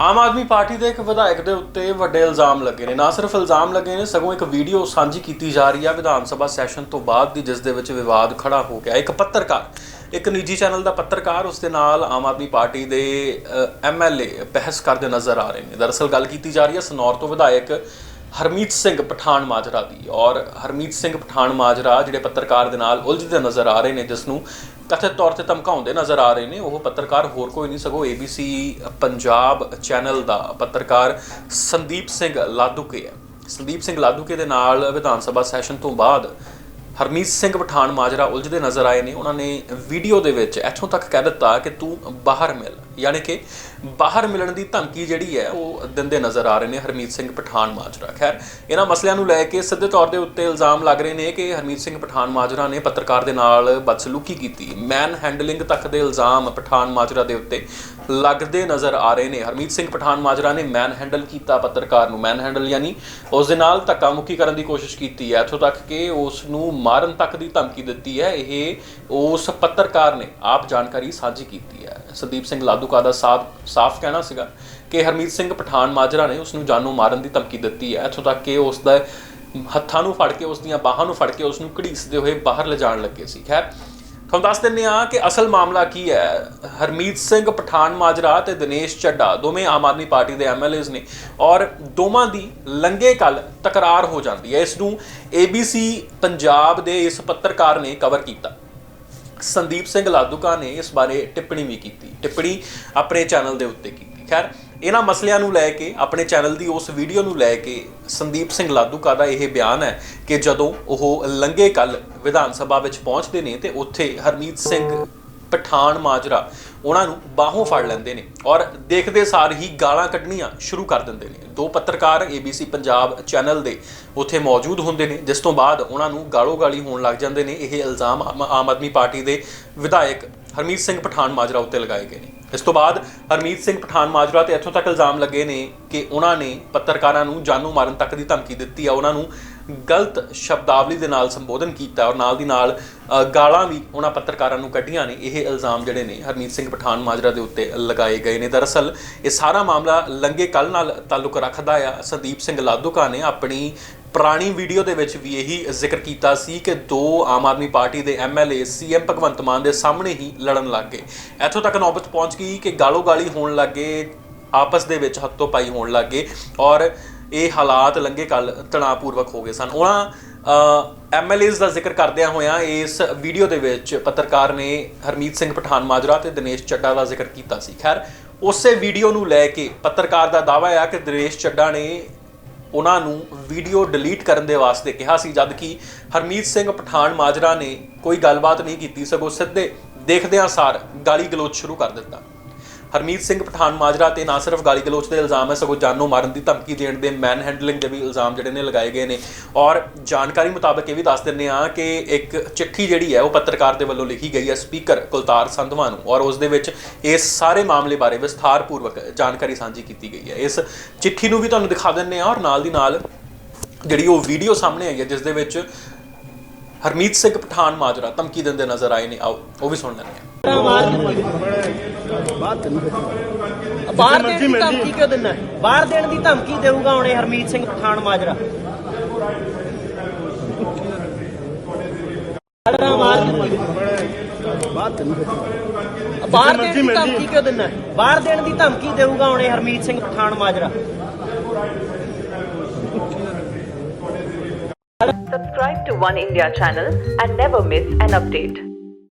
ਆਮ Aadmi Party ਦੇ ਇੱਕ ਵਿਧਾਇਕ ਦੇ ਉੱਤੇ ਵੱਡੇ ਇਲਜ਼ਾਮ ਲੱਗੇ ਨੇ। ਨਾ ਸਿਰਫ ਇਲਜ਼ਾਮ ਲੱਗੇ ਨੇ, ਸਗੋਂ ਇੱਕ ਵੀਡੀਓ ਸਾਂਝੀ ਕੀਤੀ ਜਾ ਰਹੀ ਹੈ ਵਿਧਾਨ ਸਭਾ ਸੈਸ਼ਨ ਤੋਂ ਬਾਅਦ ਦੀ, ਜਿਸ ਦੇ ਵਿੱਚ ਵਿਵਾਦ ਖੜਾ ਹੋ ਗਿਆ। ਇੱਕ ਪੱਤਰਕਾਰ, ਇੱਕ ਨਿੱਜੀ ਚੈਨਲ ਦਾ ਪੱਤਰਕਾਰ ਉਸ ਦੇ ਨਾਲ ਆਮ ਆਦਮੀ ਪਾਰਟੀ ਦੇ ਐਮਐਲਏ ਬਹਿਸ ਕਰਦੇ ਨਜ਼ਰ ਆ ਰਹੇ ਨੇ। ਦਰਅਸਲ ਗੱਲ ਕੀਤੀ ਜਾ ਰਹੀ ਹੈ ਸਨੌਰ ਤੋਂ ਵਿਧਾਇਕ ਹਰਮੀਤ ਸਿੰਘ ਪਠਾਨ ਮਾਜਰਾ ਦੀ ਔਰ ਹਰਮੀਤ ਸਿੰਘ ਪਠਾਨ ਮਾਜਰਾ ਜਿਹੜੇ ਪੱਤਰਕਾਰ ਦੇ ਨਾਲ ਉਲਝਦੇ ਨਜ਼ਰ ਆ ਰਹੇ ਨੇ, ਜਿਸ ਨੂੰ ਕਥਿਤ ਤੌਰ ਤੇ ਧਮਕਾਉਂਦੇ ਨਜ਼ਰ ਆ ਰਹੇ ਨੇ, ਉਹ ਪੱਤਰਕਾਰ ਹੋਰ ਕੋਈ ਨਹੀਂ, ਸਗੋਂ ABC ਪੰਜਾਬ ਚੈਨਲ ਦਾ ਪੱਤਰਕਾਰ ਸੰਦੀਪ ਸਿੰਘ ਲਾਦੂਕੇ ਹੈ। ਸੰਦੀਪ ਸਿੰਘ ਲਾਦੂਕੇ ਦੇ ਨਾਲ ਵਿਧਾਨ ਸਭਾ ਸੈਸ਼ਨ ਤੋਂ ਬਾਅਦ ਹਰਮੀਤ ਸਿੰਘ ਪਠਾਨ ਮਾਜਰਾ ਉਲਝਦੇ ਨਜ਼ਰ ਆਏ ਨੇ। ਉਹਨਾਂ ਨੇ ਵੀਡੀਓ ਦੇ ਵਿੱਚ ਇੱਥੋਂ ਤੱਕ ਕਹਿ ਦਿੱਤਾ ਕਿ ਤੂੰ ਬਾਹਰ ਮਿਲ। ਯਾਨੀ ਕਿ ਬਾਹਰ ਮਿਲਣ ਦੀ ਧਮਕੀ ਜਿਹੜੀ ਹੈ, ਉਹ ਦਿੰਦੇ ਨਜ਼ਰ ਆ ਰਹੇ ਨੇ ਹਰਮੀਤ ਸਿੰਘ ਪਠਾਨ ਮਾਜਰਾ। ਖੈਰ, ਇਹਨਾਂ ਮਸਲਿਆਂ ਨੂੰ ਲੈ ਕੇ ਸਿੱਧੇ ਤੌਰ ਦੇ ਉੱਤੇ ਇਲਜ਼ਾਮ ਲੱਗ ਰਹੇ ਨੇ ਕਿ ਹਰਮੀਤ ਸਿੰਘ ਪਠਾਨ ਮਾਜਰਾ ਨੇ ਪੱਤਰਕਾਰ ਦੇ ਨਾਲ ਬਦਸਲੂਕੀ ਕੀਤੀ। ਮੈਨ ਹੈਂਡਲਿੰਗ ਤੱਕ ਦੇ ਇਲਜ਼ਾਮ ਪਠਾਨ ਮਾਜਰਾ ਦੇ ਉੱਤੇ ਲੱਗਦੇ ਨਜ਼ਰ ਆ ਰਹੇ ਨੇ। ਹਰਮੀਤ ਸਿੰਘ ਪਠਾਨ ਮਾਜਰਾ ਨੇ ਮੈਨ ਹੈਂਡਲ ਕੀਤਾ ਪੱਤਰਕਾਰ ਨੂੰ। ਮੈਨ ਹੈਂਡਲ ਯਾਨੀ ਉਸ ਦੇ ਨਾਲ ਧੱਕਾ ਮੁੱਕੀ ਕਰਨ ਦੀ ਕੋਸ਼ਿਸ਼ ਕੀਤੀ ਹੈ। ਇੱਥੋਂ ਤੱਕ ਕਿ ਉਸ ਨੂੰ ਮਾਰਨ ਤੱਕ ਦੀ ਧਮਕੀ ਦਿੱਤੀ ਹੈ। ਇਹ ਉਸ ਪੱਤਰਕਾਰ ਨੇ ਆਪ ਜਾਣਕਾਰੀ ਸਾਂਝੀ ਕੀਤੀ ਹੈ। ਸੰਦੀਪ ਸਿੰਘ ਲਾਦੂਕਾ ਦਾ ਸਾਫ਼, ਸਾਫ਼ ਕਹਿਣਾ ਸੀਗਾ ਕਿ ਹਰਮੀਤ ਸਿੰਘ ਪਠਾਨ ਮਾਜਰਾ ਨੇ ਉਸ ਨੂੰ ਜਾਨੋਂ ਮਾਰਨ ਦੀ ਧਮਕੀ ਦਿੱਤੀ ਹੈ। ਇੱਥੋਂ ਤੱਕ ਕਿ ਉਸ ਦਾ ਹੱਥਾਂ ਨੂੰ ਫੜ ਕੇ, ਉਸ ਦੀਆਂ ਬਾਹਾਂ ਨੂੰ ਫੜ ਕੇ ਉਸ ਨੂੰ ਘੜੀਸਦੇ ਹੋਏ ਬਾਹਰ ਲਿਜਾਣ ਲੱਗੇ ਸੀ। ਖੈਰ ਤੁਹਾਨੂੰ ਦੱਸ ਦਿੰਦੇ ਆ ਕਿ ਅਸਲ ਮਾਮਲਾ ਕੀ ਹੈ। ਹਰਮੀਤ ਸਿੰਘ ਪਠਾਨ ਮਾਜਰਾ ਤੇ ਦਿਨੇਸ਼ ਚੱਡਾ ਦੋਵੇਂ ਆਮ ਆਦਮੀ ਪਾਰਟੀ ਦੇ ਐਮਐਲਏਜ਼ ਨੇ ਔਰ ਦੋਵਾਂ ਦੀ ਲੰਗੇ ਕੱਲ ਤਕਰਾਰ ਹੋ ਜਾਂਦੀ ਹੈ। ਇਸ ਨੂੰ ABC ਪੰਜਾਬ ਦੇ ਇਸ ਪੱਤਰਕਾਰ ਨੇ ਕਵਰ ਕੀਤਾ। ਸੰਦੀਪ ਸਿੰਘ ਲਾਦੂਕਾ ਨੇ ਇਸ ਬਾਰੇ ਟਿੱਪਣੀ ਵੀ ਕੀਤੀ। ਟਿੱਪਣੀ ਆਪਣੇ ਚੈਨਲ ਦੇ ਉੱਤੇ ਕੀਤੀ। ਖੈਰ, ਇਹਨਾਂ ਮਸਲਿਆਂ ਨੂੰ ਲੈ ਕੇ, ਆਪਣੇ ਚੈਨਲ ਦੀ ਉਸ ਵੀਡੀਓ ਨੂੰ ਲੈ ਕੇ ਸੰਦੀਪ ਸਿੰਘ ਲਾਦੂਕਾ ਦਾ ਇਹ ਬਿਆਨ ਹੈ ਕਿ ਜਦੋਂ ਉਹ ਲੰਗੇ ਕੱਲ ਵਿਧਾਨ ਸਭਾ ਵਿੱਚ ਪਹੁੰਚਦੇ ਨੇ ਤੇ ਉੱਥੇ ਹਰਮੀਤ ਸਿੰਘ ਪਠਾਨ ਮਾਜਰਾ, ਉਹਨਾਂ ਨੂੰ ਬਾਹੋਂ ਫੜ ਲੈਂਦੇ ਨੇ ਔਰ ਦੇਖਦੇ ਸਾਰ ਹੀ ਗਾਲਾਂ ਕੱਢਣੀਆਂ ਸ਼ੁਰੂ ਕਰ ਦਿੰਦੇ ਨੇ। ਦੋ ਪੱਤਰਕਾਰ ABC ਪੰਜਾਬ ਚੈਨਲ ਦੇ ਉੱਥੇ ਮੌਜੂਦ ਹੁੰਦੇ ਨੇ, ਜਿਸ ਤੋਂ ਬਾਅਦ ਉਹਨਾਂ ਨੂੰ ਗਾਲੋ ਗਾਲੀ ਹੋਣ ਲੱਗ ਜਾਂਦੇ ਨੇ। ਇਹ ਇਲਜ਼ਾਮ ਆਮ ਆਮ ਆਦਮੀ ਪਾਰਟੀ ਦੇ ਵਿਧਾਇਕ ਹਰਮੀਤ ਸਿੰਘ ਪਠਾਨ ਮਾਜਰਾ ਉੱਤੇ ਲਗਾਏ ਗਏ ਨੇ। ਇਸ ਤੋਂ ਬਾਅਦ ਹਰਮੀਤ ਸਿੰਘ ਪਠਾਨ ਮਾਜਰਾ ਤੇ ਇੱਥੋਂ ਤੱਕ ਇਲਜ਼ਾਮ ਲੱਗੇ ਨੇ ਕਿ ਉਹਨਾਂ ਨੇ ਪੱਤਰਕਾਰਾਂ ਨੂੰ ਜਾਨੂ ਮਾਰਨ ਤੱਕ ਦੀ ਧਮਕੀ ਦਿੱਤੀ ਆ। ਉਹਨਾਂ ਨੂੰ ਗਲਤ ਸ਼ਬਦਾਵਲੀ ਦੇ ਨਾਲ ਸੰਬੋਧਨ ਕੀਤਾ ਔਰ ਨਾਲ ਦੀ ਨਾਲ ਗਾਲਾਂ ਵੀ ਉਹਨਾਂ ਪੱਤਰਕਾਰਾਂ ਨੂੰ ਕੱਢੀਆਂ ਨੇ। ਇਹ ਇਲਜ਼ਾਮ ਜਿਹੜੇ ਨੇ ਹਰਮੀਤ ਸਿੰਘ ਪਠਾਨ ਮਾਜਰਾ ਦੇ ਉੱਤੇ ਲਗਾਏ ਗਏ ਨੇ। ਦਰਅਸਲ ਇਹ ਸਾਰਾ ਮਾਮਲਾ ਲੰਗੇ ਕੱਲ ਨਾਲ ਤਾਲੁਕ ਰੱਖਦਾ ਆ। ਸੰਦੀਪ ਸਿੰਘ ਲਾਧੂਕਾ ਨੇ ਆਪਣੀ ਪੁਰਾਣੀ ਵੀਡੀਓ ਦੇ ਵਿੱਚ ਵੀ ਇਹੀ ਜ਼ਿਕਰ ਕੀਤਾ ਸੀ ਕਿ ਦੋ ਆਮ ਆਦਮੀ ਪਾਰਟੀ ਦੇ ਐਮਐਲਏ ਸੀਐਮ ਭਗਵੰਤ ਮਾਨ ਦੇ ਸਾਹਮਣੇ ਹੀ ਲੜਨ ਲੱਗ ਗਏ। ਇੱਥੋਂ ਤੱਕ ਨੌਬਤ ਪਹੁੰਚ ਗਈ ਕਿ ਗਾਲੋ ਗਾਲੀ ਹੋਣ ਲੱਗੇ, ਆਪਸ ਦੇ ਵਿੱਚ ਹੱਥੋਂ ਪਾਈ ਹੋਣ ਲੱਗੇ ਔਰ ਇਹ ਹਾਲਾਤ ਲੰਗੇ ਕੱਲ ਤਣਾਅਪੂਰਵਕ ਹੋ ਗਏ ਸਨ। ਉਹਨਾਂ ਐਮਐਲਏਜ਼ ਦਾ ਜ਼ਿਕਰ ਕਰਦਿਆਂ ਹੋਇਆਂ ਇਸ ਵੀਡੀਓ ਦੇ ਵਿੱਚ ਪੱਤਰਕਾਰ ਨੇ ਹਰਮੀਤ ਸਿੰਘ ਪਠਾਨ ਮਾਜਰਾ ਤੇ ਦਿਨੇਸ਼ ਚੱਡਾ ਦਾ ਜ਼ਿਕਰ ਕੀਤਾ ਸੀ। ਖੈਰ, ਉਸੇ ਵੀਡੀਓ ਨੂੰ ਲੈ ਕੇ ਪੱਤਰਕਾਰ ਦਾ ਦਾਅਵਾ ਆ ਕਿ ਦਿਨੇਸ਼ ਚੱਡਾ ਨੇ ਉਹਨਾਂ ਨੂੰ ਵੀਡੀਓ ਡਿਲੀਟ ਕਰਨ ਦੇ ਵਾਸਤੇ ਕਿਹਾ ਸੀ, ਜਦ ਕਿ ਹਰਮੀਤ ਸਿੰਘ ਪਠਾਨ ਮਾਜਰਾ ਨੇ ਕੋਈ ਗੱਲਬਾਤ ਨਹੀਂ ਕੀਤੀ, ਸਗੋਂ ਸਿੱਧੇ ਦੇਖਦਿਆਂ ਸਾਰ ਗਾਲੀ ਗਲੋਚ ਸ਼ੁਰੂ ਕਰ ਦਿੱਤਾ। ਹਰਮੀਤ ਸਿੰਘ ਪਠਾਨ ਮਾਜਰਾ ਤੇ ਨਾ ਸਿਰਫ ਗਾਲੀ ਗਲੋਚ ਦੇ ਇਲਜ਼ਾਮ ਹੈ, ਸਗੋਂ ਜਾਨੋਂ ਮਾਰਨ ਦੀ ਧਮਕੀ ਦੇਣ ਦੇ ਮੈਨ ਹੈਂਡਲਿੰਗ ਦੇ ਵੀ ਇਲਜ਼ਾਮ ਜਿਹੜੇ ਨੇ ਲਗਾਏ ਗਏ ਨੇ। ਔਰ ਜਾਣਕਾਰੀ ਮੁਤਾਬਕ ਇਹ ਵੀ ਦੱਸ ਦਿੰਦੇ ਆ ਕਿ ਇੱਕ ਚਿੱਠੀ ਜਿਹੜੀ ਹੈ, ਉਹ ਪੱਤਰਕਾਰ ਦੇ ਵੱਲੋਂ ਲਿਖੀ ਗਈ ਹੈ ਸਪੀਕਰ ਕੁਲਤਾਰ ਸੰਧਵਾ ਨੂੰ। ਔਰ ਉਸ ਦੇ ਵਿੱਚ ਇਸ ਸਾਰੇ ਮਾਮਲੇ ਬਾਰੇ ਵਿਸਥਾਰਪੂਰਵਕ ਜਾਣਕਾਰੀ ਸਾਂਝੀ ਕੀਤੀ ਗਈ ਹੈ। ਇਸ ਚਿੱਠੀ ਨੂੰ ਵੀ ਤੁਹਾਨੂੰ ਦਿਖਾ ਦਿੰਦੇ ਆ ਔਰ ਨਾਲ ਦੀ ਨਾਲ ਜਿਹੜੀ ਉਹ ਵੀਡੀਓ ਸਾਹਮਣੇ ਆਈ ਹੈ, ਜਿਸ ਦੇ ਵਿੱਚ ਹਰਮੀਤ ਸਿੰਘ ਪਠਾਨ ਮਾਜਰਾ ਧਮਕੀ ਦਿੰਦੇ ਨਜ਼ਰ ਆਏ ਨੇ। ਆਓ, ਉਹ ਵੀ ਸੁਣ ਲੈਂਦੇ ਬਾਹਰ ਦੇਣ ਦੀ ਧਮਕੀ ਕਿਉਂ ਦਿੰਦਾ ਹੈ? ਬਾਹਰ ਦੇਣ ਦੀ ਧਮਕੀ ਦੇਊਗਾ ਹੁਣੇ ਹਰਮੀਤ ਸਿੰਘ ਪਠਾਨ ਮਾਜਰਾ। ਬਾਹਰ ਦੇਣ ਦੀ ਧਮਕੀ ਕਿਉਂ ਦਿੰਦਾ ਹੈ? ਬਾਹਰ ਦੇਣ ਦੀ ਧਮਕੀ ਦੇਊਗਾ ਹੁਣੇ Harmeet Singh Pathan Majra. Subscribe to One India channel and never miss an update.